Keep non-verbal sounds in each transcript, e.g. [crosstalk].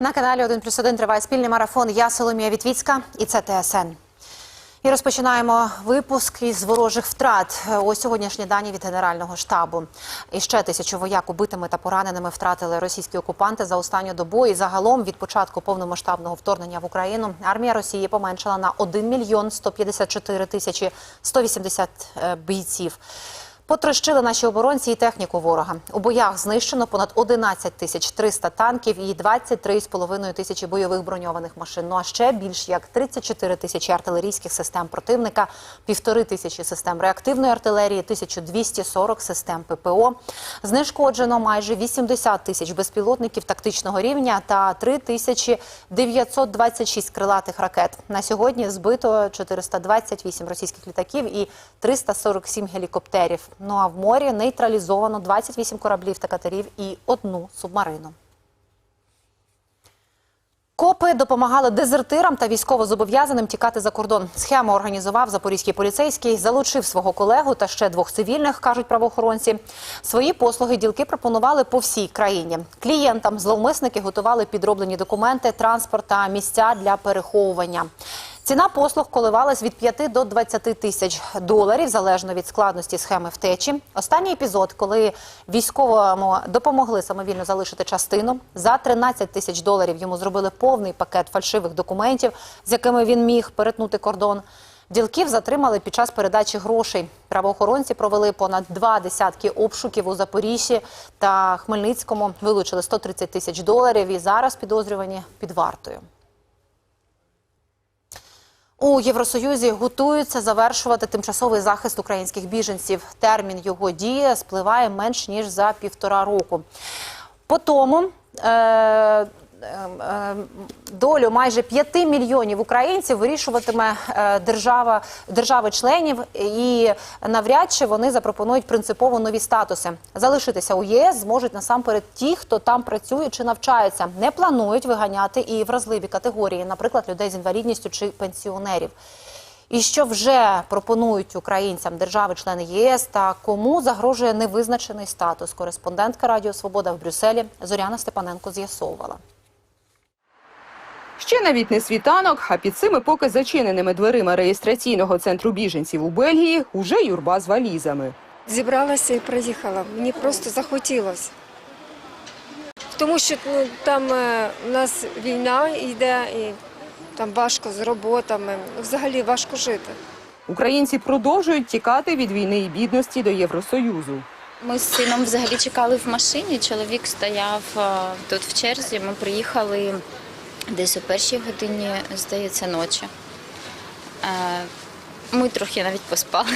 На каналі 1 плюс 1 триває спільний марафон. Я Соломія Вітвіцька і це ТСН. І розпочинаємо випуск із ворожих втрат. Ось сьогоднішні дані від Генерального штабу. І ще тисячу вояк убитими та пораненими втратили російські окупанти за останню добу. І загалом від початку повномасштабного вторгнення в Україну армія Росії поменшила на 1 мільйон 154 тисячі 180 е, бійців. Потрощили наші оборонці і техніку ворога. У боях знищено понад 11 тисяч 300 танків і 23,5 тисячі бойових броньованих машин. Ну а ще більш як 34 тисячі артилерійських систем противника, півтори тисячі систем реактивної артилерії, 1240 систем ППО. Знешкоджено майже 80 тисяч безпілотників тактичного рівня та 3926 крилатих ракет. На сьогодні збито 428 російських літаків і 347 гелікоптерів. Ну а в морі нейтралізовано 28 кораблів та катерів і одну субмарину. Копи допомагали дезертирам та військовозобов'язаним тікати за кордон. Схему організував запорізький поліцейський, залучив свого колегу та ще двох цивільних, кажуть правоохоронці. Свої послуги ділки пропонували по всій країні. Клієнтам зловмисники готували підроблені документи, транспорт та місця для переховування. Ціна послуг коливалась від 5 до 20 тисяч доларів, залежно від складності схеми втечі. Останній епізод, коли військовому допомогли самовільно залишити частину, за 13 тисяч доларів йому зробили повний пакет фальшивих документів, з якими він міг перетнути кордон. Ділків затримали під час передачі грошей. Правоохоронці провели понад два десятки обшуків у Запоріжжі та Хмельницькому. Вилучили 130 тисяч доларів і зараз підозрювані під вартою. У Євросоюзі готуються завершувати тимчасовий захист українських біженців. Термін його дії спливає менш ніж за півтора року. По тому е, долю майже 5 мільйонів українців вирішуватиме е, держава держави-членів, і навряд чи вони запропонують принципово нові статуси. Залишитися у ЄС зможуть насамперед ті, хто там працює чи навчається. Не планують виганяти і вразливі категорії, наприклад, людей з інвалідністю чи пенсіонерів. І що вже пропонують українцям держави-члени ЄС та кому загрожує невизначений статус? Кореспондентка Радіо Свобода в Брюсселі Зоряна Степаненко з'ясовувала. Ще навіть не світанок, а під цими поки зачиненими дверима реєстраційного центру біженців у Бельгії уже юрба з валізами. Зібралася і приїхала. Мені просто захотілося. Тому що ну, там е, у нас війна йде, і там важко з роботами. Взагалі важко жити. Українці продовжують тікати від війни і бідності до Євросоюзу. Ми з сином взагалі чекали в машині. Чоловік стояв е, тут в черзі. Ми приїхали десь о першій годині, здається, ночі. Е, Ми трохи навіть поспали.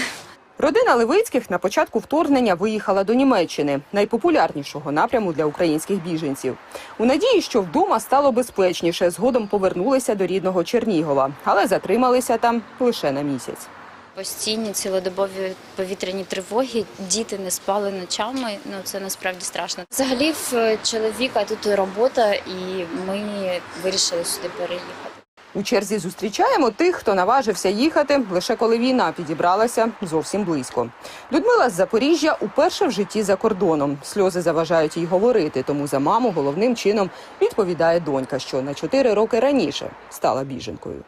Родина Левицьких на початку вторгнення виїхала до Німеччини, найпопулярнішого напряму для українських біженців. У надії, що вдома стало безпечніше, згодом повернулися до рідного Чернігова, але затрималися там лише на місяць. Постійні цілодобові повітряні тривоги, діти не спали ночами. Ну це насправді страшно. Взагалі в чоловіка тут робота, і ми вирішили сюди переїхати. У черзі зустрічаємо тих, хто наважився їхати лише коли війна підібралася зовсім близько. Людмила з Запоріжжя уперше в житті за кордоном. Сльози заважають їй говорити, тому за маму головним чином відповідає донька, що на чотири роки раніше стала біженкою.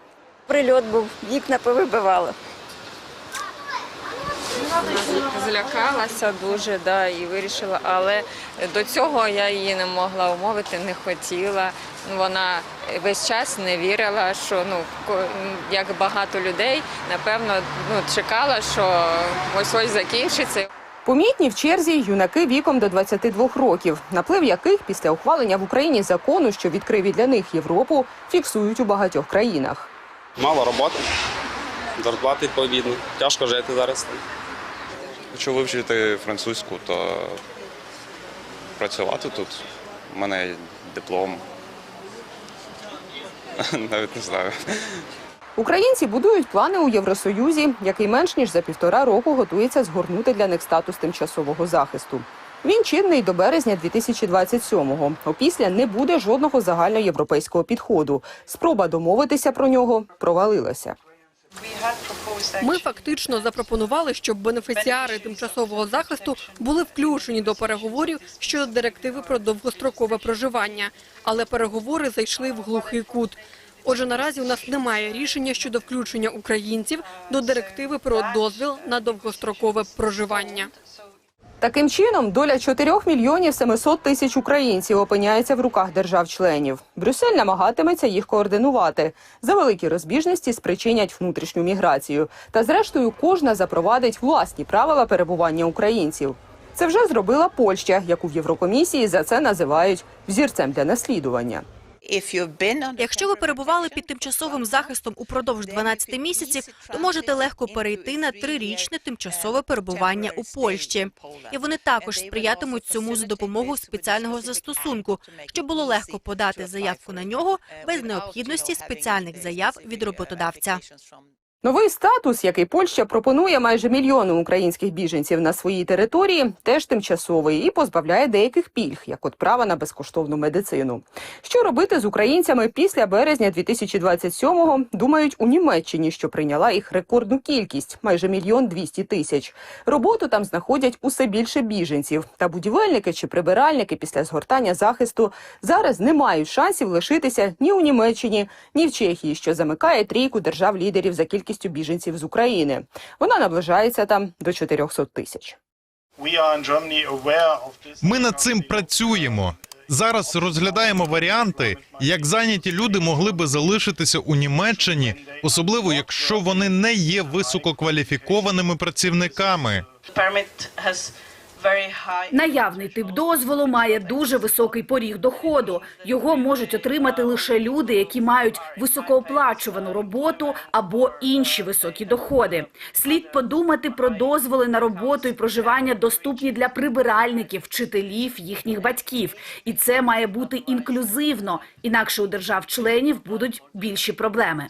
Прильот був, вікна повибивало. Злякалася дуже, да, і вирішила, але до цього я її не могла умовити, не хотіла. Вона весь час не вірила, що ну як багато людей, напевно, ну чекала, що ось ось закінчиться. Помітні в черзі юнаки віком до 22 років, наплив яких після ухвалення в Україні закону, що відкрив і для них Європу, фіксують у багатьох країнах. Мало роботи, зарплати відповідно. Тяжко жити зараз. Хочу вивчити французьку та працювати тут. У мене є диплом. [laughs] Навіть не знаю. Українці будують плани у Євросоюзі, який менш ніж за півтора року готується згорнути для них статус тимчасового захисту. Він чинний до березня 2027-го. Опісля не буде жодного загальноєвропейського підходу. Спроба домовитися про нього провалилася. Ми фактично запропонували, щоб бенефіціари тимчасового захисту були включені до переговорів щодо директиви про довгострокове проживання, але переговори зайшли в глухий кут. Отже, наразі у нас немає рішення щодо включення українців до директиви про дозвіл на довгострокове проживання. Таким чином, доля 4 мільйонів 700 тисяч українців опиняється в руках держав-членів. Брюссель намагатиметься їх координувати. За великі розбіжності спричинять внутрішню міграцію. Та зрештою кожна запровадить власні правила перебування українців. Це вже зробила Польща, яку в Єврокомісії за це називають взірцем для наслідування. Якщо ви перебували під тимчасовим захистом упродовж 12 місяців, то можете легко перейти на трирічне тимчасове перебування у Польщі. І вони також сприятимуть цьому за допомогою спеціального застосунку, щоб було легко подати заявку на нього без необхідності спеціальних заяв від роботодавця. Новий статус, який Польща пропонує майже мільйону українських біженців на своїй території, теж тимчасовий і позбавляє деяких пільг, як от права на безкоштовну медицину. Що робити з українцями після березня 2027-го, думають у Німеччині, що прийняла їх рекордну кількість майже мільйон двісті тисяч. Роботу там знаходять усе більше біженців. Та будівельники чи прибиральники після згортання захисту зараз не мають шансів лишитися ні у Німеччині, ні в Чехії, що замикає трійку держав-лідерів за кількістю біженців з України. Вона наближається там до 400 тисяч. Ми над цим працюємо. Зараз розглядаємо варіанти, як зайняті люди могли би залишитися у Німеччині, особливо якщо вони не є висококваліфікованими працівниками. Наявний тип дозволу має дуже високий поріг доходу. Його можуть отримати лише люди, які мають високооплачувану роботу або інші високі доходи. Слід подумати про дозволи на роботу і проживання доступні для прибиральників, вчителів, їхніх батьків. І це має бути інклюзивно, інакше у держав-членів будуть більші проблеми.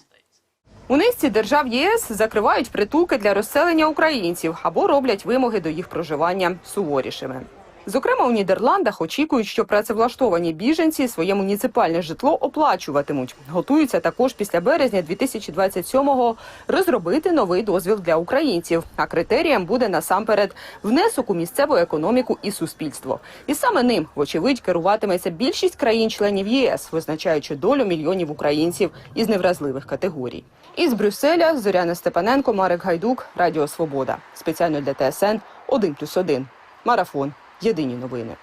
У низці держав ЄС закривають притулки для розселення українців або роблять вимоги до їх проживання суворішими. Зокрема, у Нідерландах очікують, що працевлаштовані біженці своє муніципальне житло оплачуватимуть. Готуються також після березня 2027-го розробити новий дозвіл для українців. А критерієм буде насамперед внесок у місцеву економіку і суспільство. І саме ним, вочевидь, керуватиметься більшість країн-членів єС, визначаючи долю мільйонів українців із невразливих категорій. Із Брюсселя Зоряна Степаненко, Марек Гайдук, Радіо Свобода. Спеціально для ТСН 1+,1. Марафон. Єдині новини.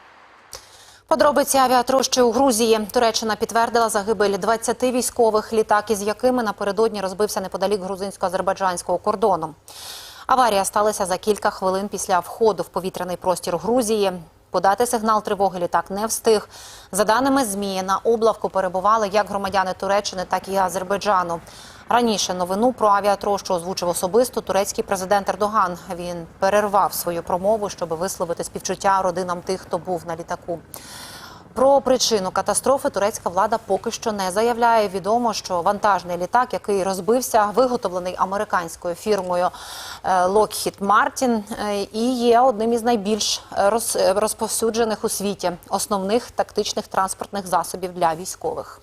Подробиці авіатрощі у Грузії. Туреччина підтвердила загибель 20 військових, літак із якими напередодні розбився неподалік грузинсько-азербайджанського кордону. Аварія сталася за кілька хвилин після входу в повітряний простір Грузії. Подати сигнал тривоги літак не встиг. За даними ЗМІ, на облавку перебували як громадяни Туреччини, так і Азербайджану. Раніше новину про авіатрощу озвучив особисто турецький президент Ердоган. Він перервав свою промову, щоб висловити співчуття родинам тих, хто був на літаку. Про причину катастрофи турецька влада поки що не заявляє. Відомо, що вантажний літак, який розбився, виготовлений американською фірмою е, Lockheed Martin е, і є одним із найбільш роз- розповсюджених у світі основних тактичних транспортних засобів для військових.